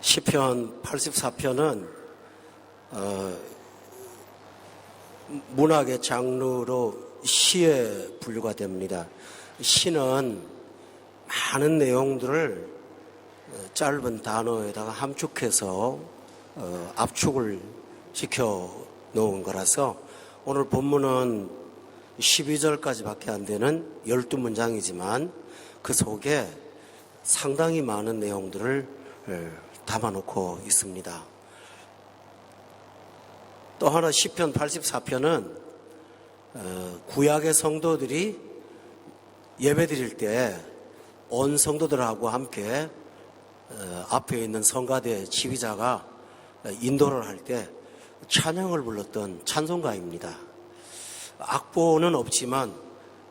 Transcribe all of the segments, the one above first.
시편 84편은 어, 문학의 장르로 시에 분류가 됩니다. 시는 많은 내용들을 어, 짧은 단어에다가 함축해서 어, 압축을 시켜 놓은 거라서 오늘 본문은 12절까지밖에 안 되는 12문장이지만 그 속에 상당히 많은 내용들을 어, 담아놓고 있습니다. 또 하나 시편 84편은 어, 구약의 성도들이 예배 드릴 때 온 성도들하고 함께 어, 앞에 있는 성가대 지휘자가 어, 인도를 할 때 찬양을 불렀던 찬송가입니다. 악보는 없지만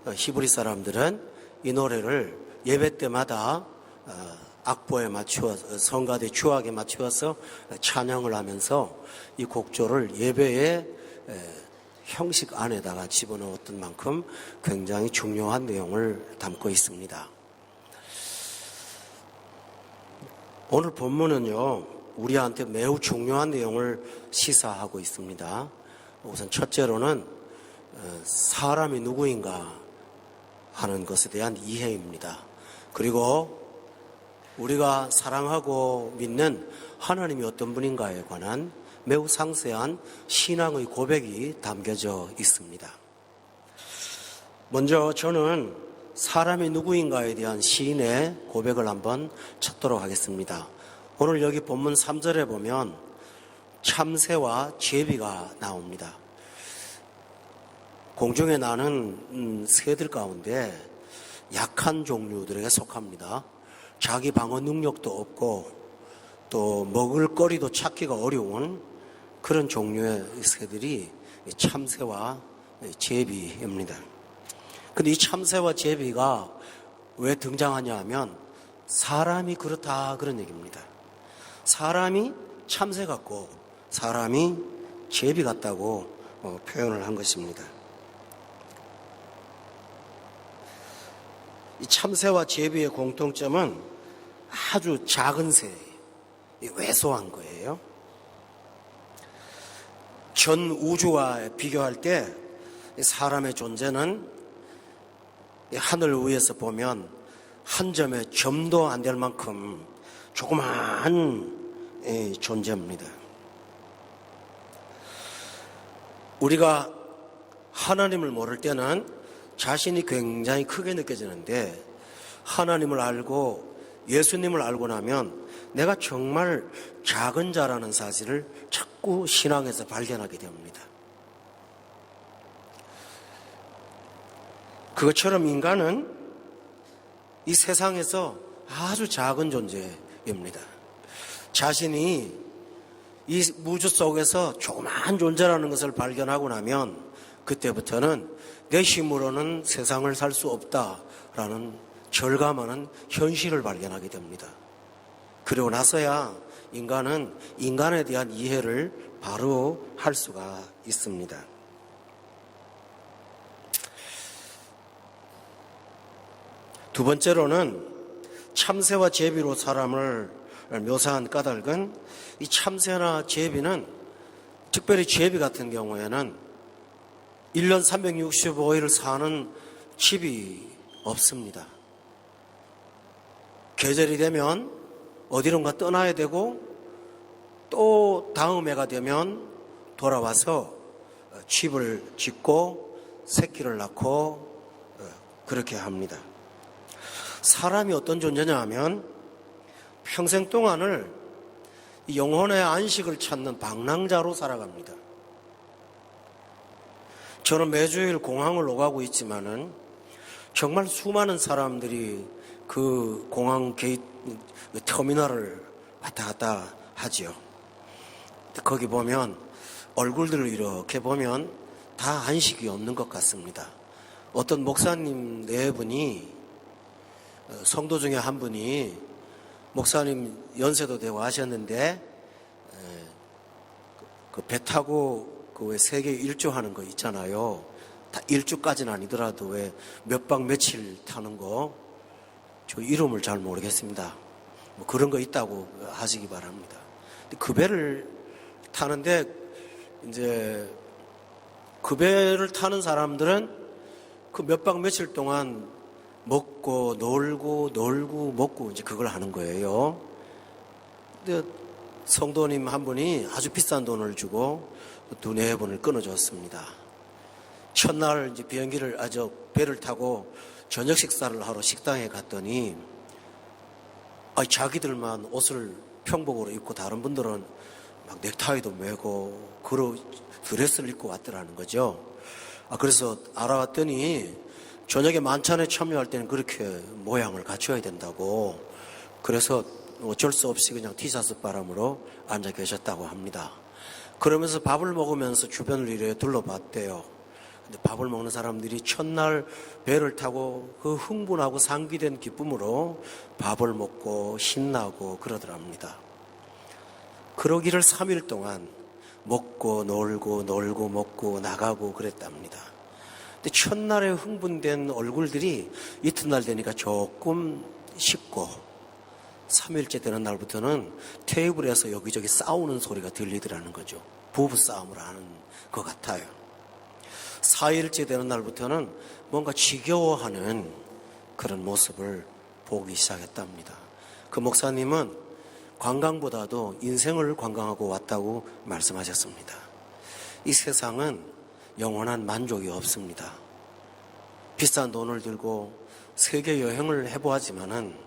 어, 히브리 사람들은 이 노래를 예배 때마다 어, 악보에 맞추어 성가대 추악에 맞추어서 찬양을 하면서 이 곡조를 예배의 에, 형식 안에다가 집어넣었던 만큼 굉장히 중요한 내용을 담고 있습니다. 오늘 본문은요, 우리한테 매우 중요한 내용을 시사하고 있습니다. 우선 첫째로는 어, 사람이 누구인가 하는 것에 대한 이해입니다. 그리고 우리가 사랑하고 믿는 하나님이 어떤 분인가에 관한 매우 상세한 신앙의 고백이 담겨져 있습니다. 먼저 저는 사람이 누구인가에 대한 시인의 고백을 한번 찾도록 하겠습니다. 오늘 여기 본문 3절에 보면 참새와 제비가 나옵니다. 공중에 나는 음, 새들 가운데 약한 종류들에게 속합니다. 자기 방어 능력도 없고 또 먹을 거리도 찾기가 어려운 그런 종류의 새들이 참새와 제비입니다. 근데 이 참새와 제비가 왜 등장하냐 하면 사람이 그렇다 그런 얘기입니다. 사람이 참새 같고 사람이 제비 같다고 어, 표현을 한 것입니다. 이 참새와 제비의 공통점은 아주 작은 새, 왜소한 거예요. 전 우주와 비교할 때 사람의 존재는 하늘 위에서 보면 한 점의 점도 안 될 만큼 조그마한 존재입니다. 우리가 하나님을 모를 때는 자신이 굉장히 크게 느껴지는데 하나님을 알고 예수님을 알고 나면 내가 정말 작은 자라는 사실을 자꾸 신앙에서 발견하게 됩니다. 그것처럼 인간은 이 세상에서 아주 작은 존재입니다. 자신이 이 우주 속에서 조그마한 존재라는 것을 발견하고 나면 그때부터는 내 힘으로는 세상을 살 수 없다라는 절감하는 현실을 발견하게 됩니다. 그리고 나서야 인간은 인간에 대한 이해를 바로 할 수가 있습니다. 두 번째로는 참새와 제비로 사람을 묘사한 까닭은 이 참새나 제비는 특별히 제비 같은 경우에는 1년 365일을 사는 집이 없습니다. 계절이 되면 어디론가 떠나야 되고 또 다음 해가 되면 돌아와서 집을 짓고 새끼를 낳고 그렇게 합니다. 사람이 어떤 존재냐 하면 평생 동안을 영혼의 안식을 찾는 방랑자로 살아갑니다. 저는 매주일 공항을 오가고 있지만은 정말 수많은 사람들이 그 공항 게이트 터미널을 왔다 갔다 하지요. 거기 보면 얼굴들을 이렇게 보면 다 안식이 없는 것 같습니다. 어떤 목사님 네 분이 어, 성도 중에 한 분이 목사님 연세도 되고 하셨는데 그 배 타고 그 왜 세계 일주하는 거 있잖아요. 다 일주까지는 아니더라도 왜 몇 박 며칠 타는 거 저 이름을 잘 모르겠습니다. 뭐 그런 거 있다고 하시기 바랍니다. 그 배를 타는데 이제 그 배를 타는 사람들은 그 몇 박 며칠 동안 먹고 놀고 놀고 먹고 이제 그걸 하는 거예요. 근데 성도님 한 분이 아주 비싼 돈을 주고 두네 번을 끊어줬습니다. 첫날 이제 비행기를 아주 배를 타고 저녁 식사를 하러 식당에 갔더니 아 자기들만 옷을 평복으로 입고 다른 분들은 막 넥타이도 메고 그러 드레스를 입고 왔더라는 거죠. 아 그래서 알아봤더니 저녁에 만찬에 참여할 때는 그렇게 모양을 갖춰야 된다고 그래서 어쩔 수 없이 그냥 티셔츠 바람으로 앉아 계셨다고 합니다. 그러면서 밥을 먹으면서 주변을 이래 둘러봤대요. 근데 밥을 먹는 사람들이 첫날 배를 타고 그 흥분하고 상기된 기쁨으로 밥을 먹고 신나고 그러더랍니다. 그러기를 3일 동안 먹고 놀고 놀고 먹고 나가고 그랬답니다. 근데 첫날에 흥분된 얼굴들이 이튿날 되니까 조금 식고 3일째 되는 날부터는 테이블에서 여기저기 싸우는 소리가 들리더라는 거죠. 부부 싸움을 하는 것 같아요. 4일째 되는 날부터는 뭔가 지겨워하는 그런 모습을 보기 시작했답니다. 그 목사님은 관광보다도 인생을 관광하고 왔다고 말씀하셨습니다. 이 세상은 영원한 만족이 없습니다. 비싼 돈을 들고 세계 여행을 해보았지만은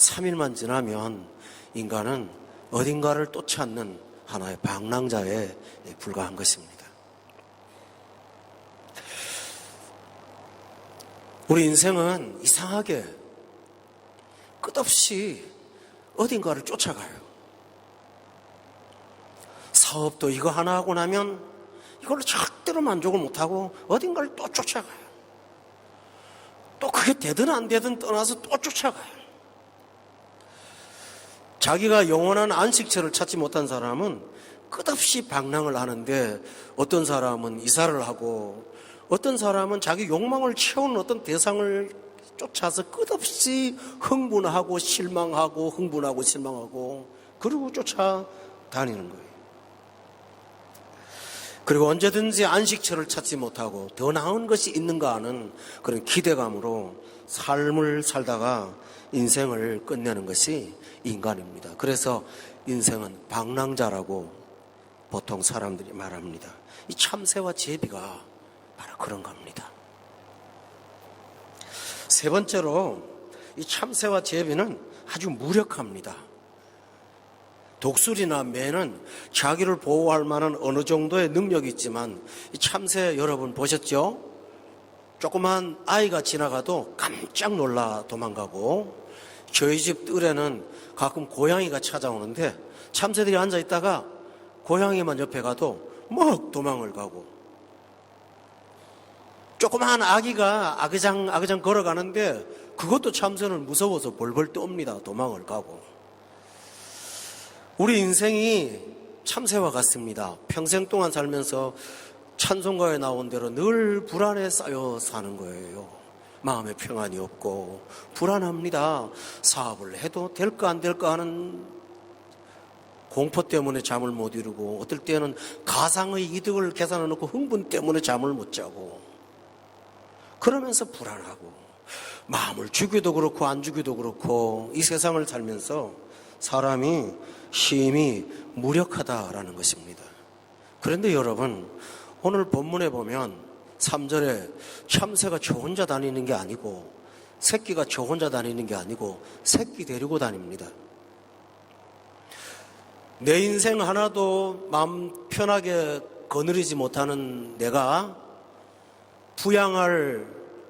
3일만 지나면 인간은 어딘가를 또 찾는 하나의 방랑자에 불과한 것입니다. 우리 인생은 이상하게 끝없이 어딘가를 쫓아가요. 사업도 이거 하나 하고 나면 이걸로 절대로 만족을 못하고 어딘가를 또 쫓아가요. 또 그게 되든 안 되든 떠나서 또 쫓아가요. 자기가 영원한 안식처를 찾지 못한 사람은 끝없이 방랑을 하는데 어떤 사람은 이사를 하고 어떤 사람은 자기 욕망을 채우는 어떤 대상을 쫓아서 끝없이 흥분하고 실망하고 흥분하고 실망하고 그리고 쫓아다니는 거예요. 그리고 언제든지 안식처를 찾지 못하고 더 나은 것이 있는가 하는 그런 기대감으로 삶을 살다가 인생을 끝내는 것이 인간입니다. 그래서 인생은 방랑자라고 보통 사람들이 말합니다. 이 참새와 제비가 바로 그런 겁니다. 세 번째로 이 참새와 제비는 아주 무력합니다. 독수리나 매는 자기를 보호할 만한 어느 정도의 능력이 있지만 이 참새 여러분 보셨죠? 조그만 아이가 지나가도 깜짝 놀라 도망가고 저희 집 뜰에는 가끔 고양이가 찾아오는데 참새들이 앉아 있다가 고양이만 옆에 가도 막 도망을 가고 조그마한 아기가 아그장 아그장 걸어가는데 그것도 참새는 무서워서 벌벌 떱니다. 도망을 가고. 우리 인생이 참새와 같습니다. 평생 동안 살면서 찬송가에 나온 대로 늘 불안에 쌓여 사는 거예요. 마음에 평안이 없고 불안합니다. 사업을 해도 될까 안 될까 하는 공포 때문에 잠을 못 이루고 어떨 때는 가상의 이득을 계산해 놓고 흥분 때문에 잠을 못 자고 그러면서 불안하고 마음을 주기도 그렇고 안 주기도 그렇고 이 세상을 살면서 사람이 심히 무력하다라는 것입니다. 그런데 여러분 오늘 본문에 보면 3절에 참새가 저 혼자 다니는 게 아니고 새끼가 저 혼자 다니는 게 아니고 새끼 데리고 다닙니다. 내 인생 하나도 마음 편하게 거느리지 못하는 내가 부양할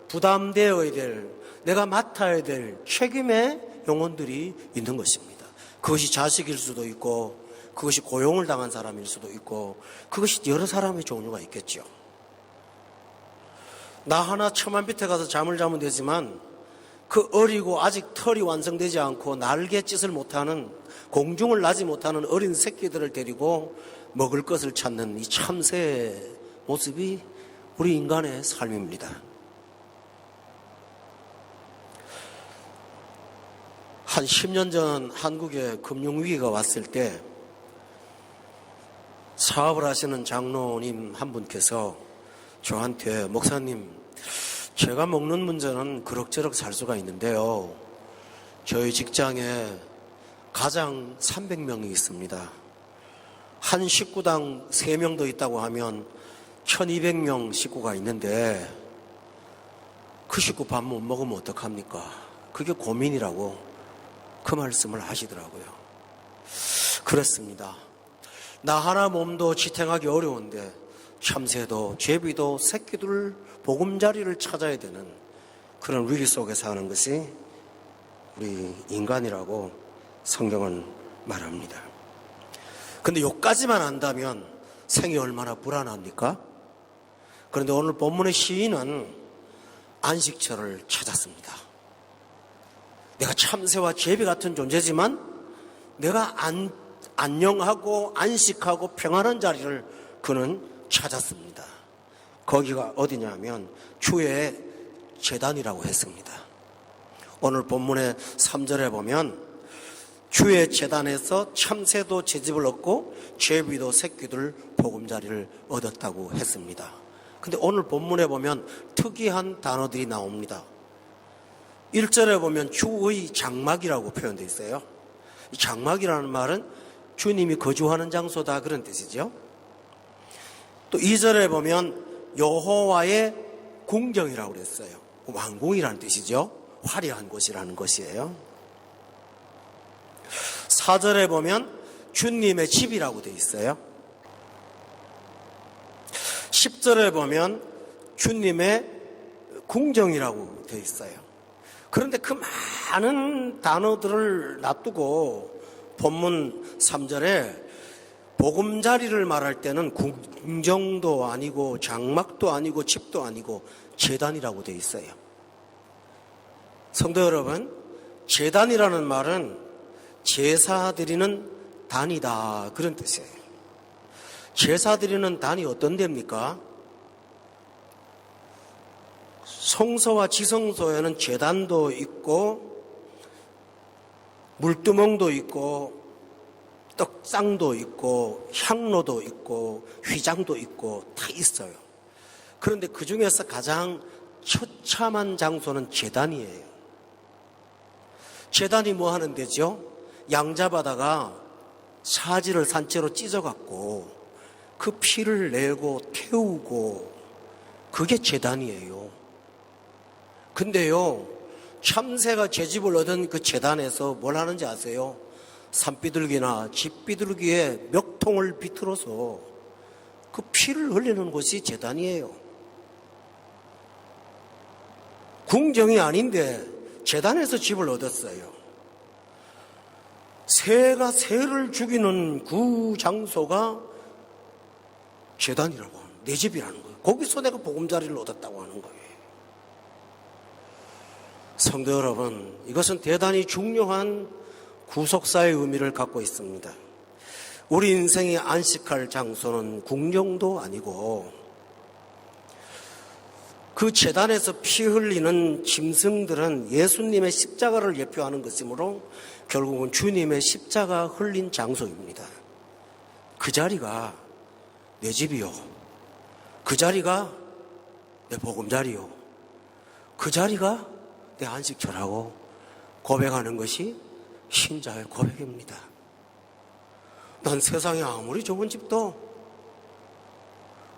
부담되어야 될 내가 맡아야 될 책임의 영혼들이 있는 것입니다. 그것이 자식일 수도 있고 그것이 고용을 당한 사람일 수도 있고 그것이 여러 사람의 종류가 있겠죠. 나 하나 처만 밑에 가서 잠을 자면 되지만 그 어리고 아직 털이 완성되지 않고 날개짓을 못하는 공중을 나지 못하는 어린 새끼들을 데리고 먹을 것을 찾는 이 참새의 모습이 우리 인간의 삶입니다. 한 10년 전 한국에 금융위기가 왔을 때 사업을 하시는 장로님 한 분께서 저한테 목사님 제가 먹는 문제는 그럭저럭 살 수가 있는데요. 저희 직장에 가장 300명이 있습니다. 한 식구당 3명 더 있다고 하면 1200명 식구가 있는데 그 식구 밥 못 먹으면 어떡합니까? 그게 고민이라고 그 말씀을 하시더라고요. 그렇습니다. 나 하나 몸도 지탱하기 어려운데 참새도 제비도 새끼들 보금자리를 찾아야 되는 그런 위기 속에 사는 것이 우리 인간이라고 성경은 말합니다. 근데 요까지만 안다면 생이 얼마나 불안합니까? 그런데 오늘 본문의 시인은 안식처를 찾았습니다. 내가 참새와 제비 같은 존재지만 내가 안, 안녕하고 안식하고 평안한 자리를 그는 찾았습니다. 거기가 어디냐면 주의 재단이라고 했습니다. 오늘 본문의 3절에 보면 주의 재단에서 참새도 제집을 얻고 제비도 새끼들 보금자리를 얻었다고 했습니다. 근데 오늘 본문에 보면 특이한 단어들이 나옵니다. 1절에 보면 주의 장막이라고 표현되어 있어요. 이 장막이라는 말은 주님이 거주하는 장소다 그런 뜻이죠. 또 2절에 보면 여호와의 궁정이라고 그랬어요. 왕궁이라는 뜻이죠. 화려한 곳이라는 것이에요. 4절에 보면 주님의 집이라고 되어 있어요. 10절에 보면 주님의 궁정이라고 되어 있어요. 그런데 그 많은 단어들을 놔두고 본문 3절에 보금자리를 말할 때는 궁정도 아니고 장막도 아니고 집도 아니고 재단이라고 되어 있어요. 성도 여러분, 재단이라는 말은 제사 드리는 단이다 그런 뜻이에요. 제사 드리는 단이 어떤 데입니까? 성소와 지성소에는 재단도 있고 물두멍도 있고 떡상도 있고 향로도 있고 휘장도 있고 다 있어요. 그런데 그 중에서 가장 처참한 장소는 재단이에요. 재단이 뭐 하는 데죠? 양잡아다가 사지를 산채로 찢어갖고 그 피를 내고 태우고 그게 재단이에요. 근데요, 참새가 제집을 얻은 그 재단에서 뭘 하는지 아세요? 산비둘기나 집비둘기에 멱통을 비틀어서 그 피를 흘리는 곳이 재단이에요. 궁정이 아닌데 재단에서 집을 얻었어요. 새가 새를 죽이는 그 장소가 재단이라고 내 집이라는 거예요. 거기서 내가 보금자리를 얻었다고 하는 거예요. 성도 여러분, 이것은 대단히 중요한 구속사의 의미를 갖고 있습니다. 우리 인생이 안식할 장소는 궁정도 아니고 그 재단에서 피 흘리는 짐승들은 예수님의 십자가를 예표하는 것이므로 결국은 주님의 십자가 흘린 장소입니다. 그 자리가 내 집이요. 그 자리가 내 보금자리요. 그 자리가 내 안식처라고 고백하는 것이 신자의 고백입니다. 난 세상에 아무리 좋은 집도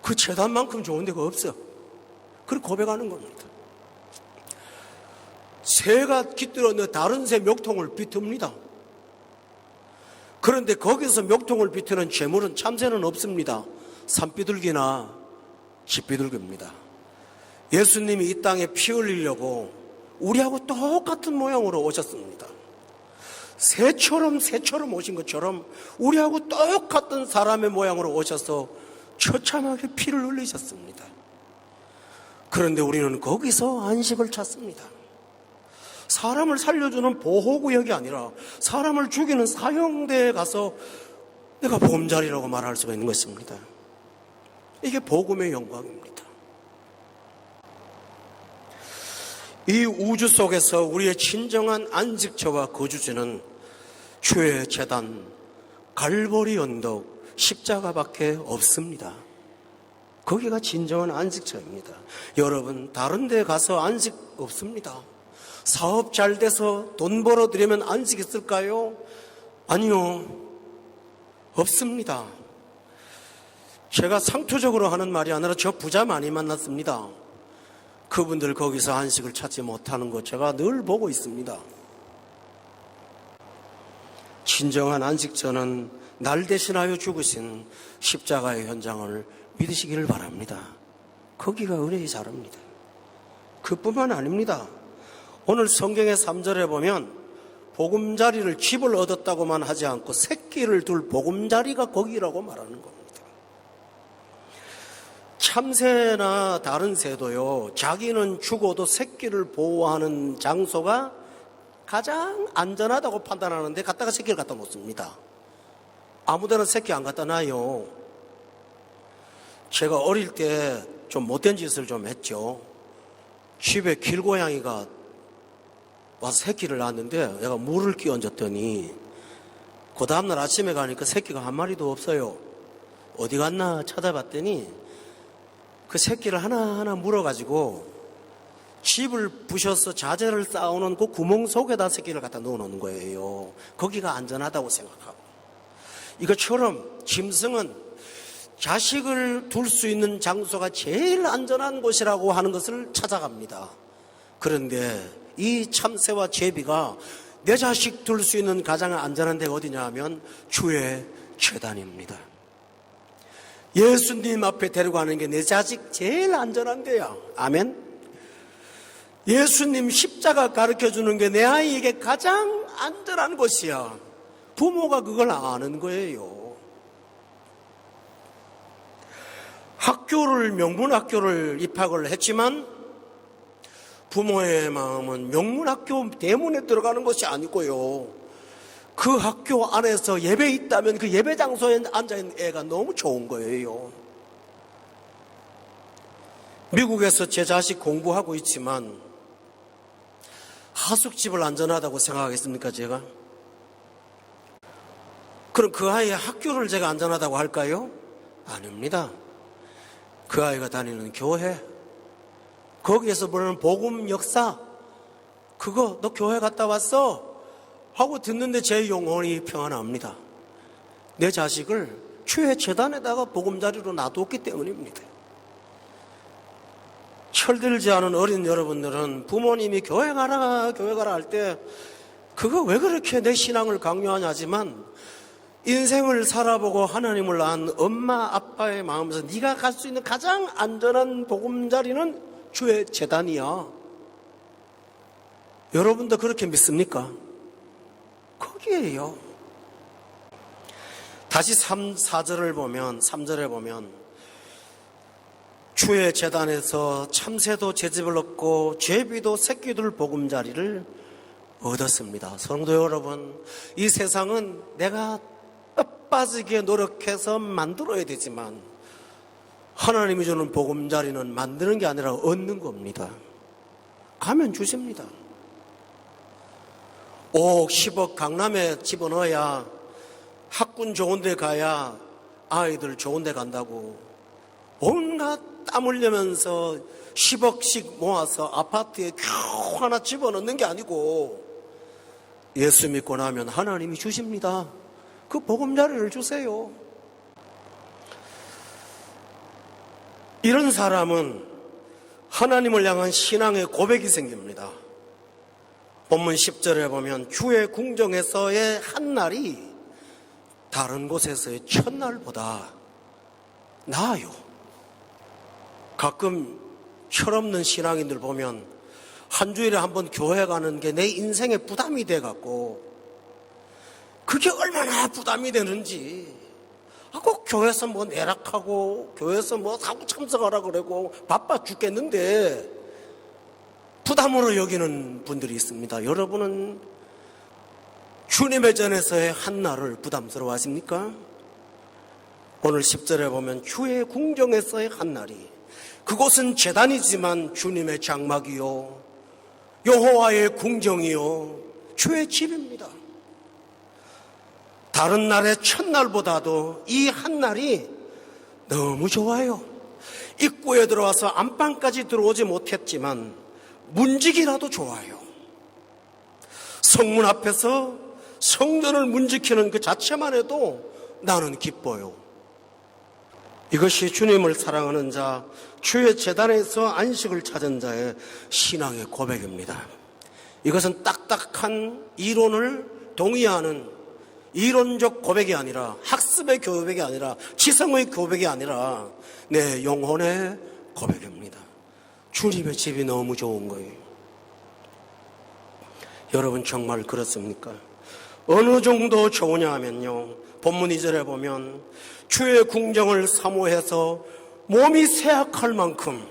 그 재단만큼 좋은 데가 없어. 그렇게 고백하는 겁니다. 새가 깃들어 다른 새 멱통을 비틉니다. 그런데 거기서 멱통을 비트는 재물은 참새는 없습니다. 산비둘기나 집비둘기입니다. 예수님이 이 땅에 피 흘리려고 우리하고 똑같은 모양으로 오셨습니다. 새처럼 새처럼 오신 것처럼 우리하고 똑같은 사람의 모양으로 오셔서 처참하게 피를 흘리셨습니다. 그런데 우리는 거기서 안식을 찾습니다. 사람을 살려주는 보호구역이 아니라 사람을 죽이는 사형대에 가서 내가 보험자리라고 말할 수가 있는 것입니다. 이게 복음의 영광입니다. 이 우주 속에서 우리의 진정한 안식처와 거주지는 주의 재단, 갈보리 언덕, 십자가밖에 없습니다. 거기가 진정한 안식처입니다. 여러분, 다른 데 가서 안식 없습니다. 사업 잘 돼서 돈 벌어들이면 안식 있을까요? 아니요. 없습니다. 제가 상투적으로 하는 말이 아니라 저 부자 많이 만났습니다. 그분들 거기서 안식을 찾지 못하는 거 제가 늘 보고 있습니다. 진정한 안식처는 날 대신하여 죽으신 십자가의 현장을 믿으시기를 바랍니다. 거기가 은혜의 자릅니다. 그뿐만 아닙니다. 오늘 성경의 3절에 보면 보금자리를 집을 얻었다고만 하지 않고 새끼를 둘 보금자리가 거기라고 말하는 겁니다. 참새나 다른 새도요, 자기는 죽어도 새끼를 보호하는 장소가 가장 안전하다고 판단하는데 갖다가 새끼를 갖다 놓습니다. 아무데나 새끼 안 갖다 놔요. 제가 어릴 때 좀 못된 짓을 좀 했죠. 집에 길고양이가 와서 새끼를 낳았는데 내가 물을 끼얹었더니 그 다음날 아침에 가니까 새끼가 한 마리도 없어요. 어디 갔나 찾아봤더니 그 새끼를 하나하나 물어가지고 집을 부셔서 자재를 쌓아놓은 그 구멍 속에다 새끼를 갖다 넣어놓는 거예요. 거기가 안전하다고 생각하고. 이것처럼 짐승은 자식을 둘 수 있는 장소가 제일 안전한 곳이라고 하는 것을 찾아갑니다. 그런데 이 참새와 제비가 내 자식 둘 수 있는 가장 안전한 데가 어디냐 하면 주의 재단입니다. 예수님 앞에 데려가는 게 내 자식 제일 안전한 데야. 아멘. 예수님 십자가 가르쳐 주는 게 내 아이에게 가장 안전한 곳이야. 부모가 그걸 아는 거예요. 학교를 명문학교를 입학을 했지만 부모의 마음은 명문학교 대문에 들어가는 것이 아니고요. 그 학교 안에서 예배 있다면 그 예배 장소에 앉아있는 애가 너무 좋은 거예요. 미국에서 제 자식 공부하고 있지만 하숙집을 안전하다고 생각하겠습니까, 제가? 그럼 그 아이의 학교를 제가 안전하다고 할까요? 아닙니다. 그 아이가 다니는 교회, 거기에서 보는 복음 역사, 그거 너 교회 갔다 왔어? 하고 듣는데 제 영혼이 평안합니다. 내 자식을 주의 재단에다가 보금자리로 놔뒀기 때문입니다. 철들지 않은 어린 여러분들은 부모님이 교회 가라, 교회 가라 할 때 그거 왜 그렇게 내 신앙을 강요하냐지만 인생을 살아보고 하나님을 안 엄마 아빠의 마음에서 네가 갈 수 있는 가장 안전한 보금자리는 주의 재단이야. 여러분도 그렇게 믿습니까? 거기에요. 다시 3, 4절을 보면, 3절에 보면, 주의 재단에서 참새도 제집을 얻고 제비도 새끼들 보금자리를 얻었습니다. 성도 여러분, 이 세상은 내가 빠지게 노력해서 만들어야 되지만 하나님이 주는 보금자리는 만드는 게 아니라 얻는 겁니다. 가면 주십니다. 5억, 10억 강남에 집어넣어야 학군 좋은 데 가야 아이들 좋은 데 간다고 온갖 땀 흘리면서 10억씩 모아서 아파트에 겨우 하나 집어넣는 게 아니고 예수 믿고 나면 하나님이 주십니다. 그 보금자리를 주세요. 이런 사람은 하나님을 향한 신앙의 고백이 생깁니다. 본문 10절에 보면 주의 궁정에서의 한 날이 다른 곳에서의 첫날보다 나아요. 가끔 철없는 신앙인들 보면 한 주일에 한 번 교회 가는 게 내 인생의 부담이 돼 갖고 그게 얼마나 부담이 되는지. 아, 꼭 교회에서 뭐 내락하고, 교회에서 뭐 사고 참석하라 그러고, 바빠 죽겠는데, 부담으로 여기는 분들이 있습니다. 여러분은 주님의 전에서의 한날을 부담스러워 하십니까? 오늘 10절에 보면 주의 궁정에서의 한날이 그곳은 재단이지만 주님의 장막이요 여호와의 궁정이요 주의 집입니다. 다른 날의 첫날보다도 이 한 날이 너무 좋아요. 입구에 들어와서 안방까지 들어오지 못했지만 문지기라도 좋아요. 성문 앞에서 성전을 문지키는 그 자체만 해도 나는 기뻐요. 이것이 주님을 사랑하는 자, 주의 재단에서 안식을 찾은 자의 신앙의 고백입니다. 이것은 딱딱한 이론을 동의하는 이론적 고백이 아니라 학습의 고백이 아니라 지성의 고백이 아니라 내 영혼의 고백입니다. 주님의 집이 너무 좋은 거예요. 여러분 정말 그렇습니까? 어느 정도 좋으냐 하면요. 본문 2절에 보면 주의 궁정을 사모해서 몸이 쇠약할 만큼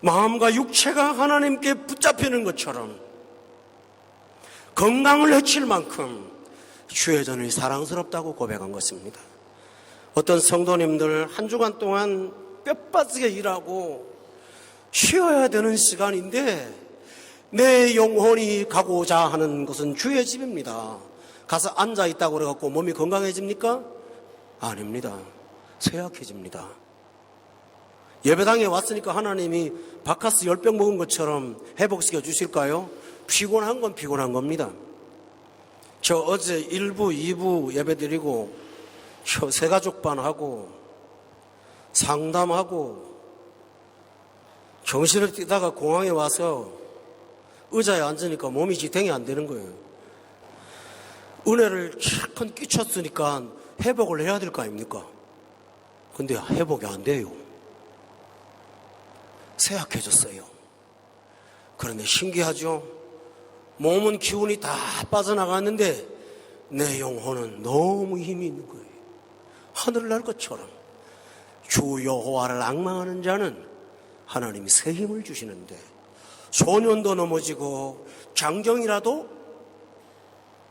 마음과 육체가 하나님께 붙잡히는 것처럼 건강을 해칠 만큼 주의 전이 사랑스럽다고 고백한 것입니다. 어떤 성도님들 한 주간 동안 뼈빠지게 일하고 쉬어야 되는 시간인데 내 영혼이 가고자 하는 것은 주의 집입니다. 가서 앉아 있다고 그래갖고 몸이 건강해집니까? 아닙니다. 쇠약해집니다. 예배당에 왔으니까 하나님이 바카스 열병 먹은 것처럼 회복시켜 주실까요? 피곤한 건 피곤한 겁니다. 저 어제 1부, 2부 예배 드리고 저 세가족반 하고 상담하고 정신을 뛰다가 공항에 와서 의자에 앉으니까 몸이 지탱이 안 되는 거예요. 은혜를 실컷 끼쳤으니까 회복을 해야 될 거 아닙니까? 근데 회복이 안 돼요. 쇠약해졌어요. 그런데 신기하죠? 몸은 기운이 다 빠져나갔는데 내 영혼은 너무 힘이 있는 거예요. 하늘을 날 것처럼 주 여호와를 악망하는 자는 하나님이 새 힘을 주시는데 소년도 넘어지고 장정이라도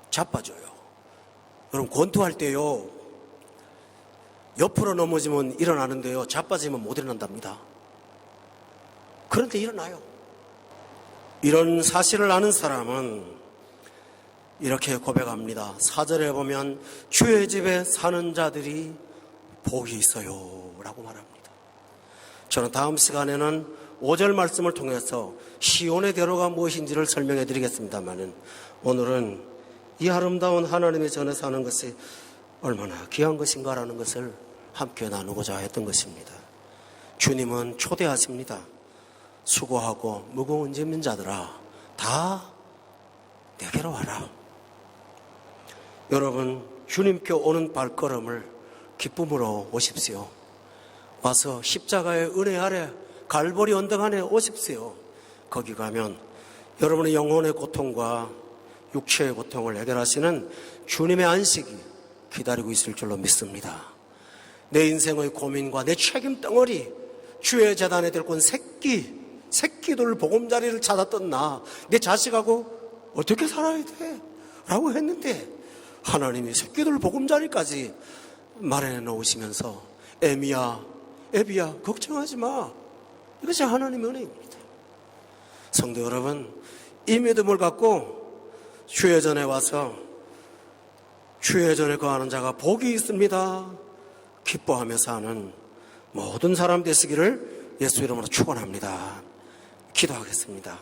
자빠져요. 그럼 권투할 때요. 옆으로 넘어지면 일어나는데요. 자빠지면 못 일어난답니다. 그런데 일어나요. 이런 사실을 아는 사람은 이렇게 고백합니다. 사절에 보면 주의 집에 사는 자들이 복이 있어요. 라고 말합니다. 저는 다음 시간에는 5절 말씀을 통해서 시온의 대로가 무엇인지를 설명해 드리겠습니다만은 오늘은 이 아름다운 하나님의 전에 사는 것이 얼마나 귀한 것인가라는 것을 함께 나누고자 했던 것입니다. 주님은 초대하십니다. 수고하고 무거운 짐진 자들아 다 내게로 와라. 여러분 주님께 오는 발걸음을 기쁨으로 오십시오. 와서 십자가의 은혜 아래 갈보리 언덕 안에 오십시오. 거기 가면 여러분의 영혼의 고통과 육체의 고통을 해결하시는 주님의 안식이 기다리고 있을 줄로 믿습니다. 내 인생의 고민과 내 책임 덩어리, 주의 재단에 온 새끼, 새끼들 보금자리를 찾았던 나, 내 자식하고 어떻게 살아야 돼? 라고 했는데, 하나님이 새끼들 보금자리까지 마련해 놓으시면서, 에미야, 에비야, 걱정하지 마. 이것이 하나님의 은혜입니다. 성도 여러분, 이 믿음을 갖고 주의 전에 와서 주의 전에 거하는 자가 복이 있습니다. 기뻐하며 사는 모든 사람 되시기를 예수 이름으로 축원합니다. 기도하겠습니다.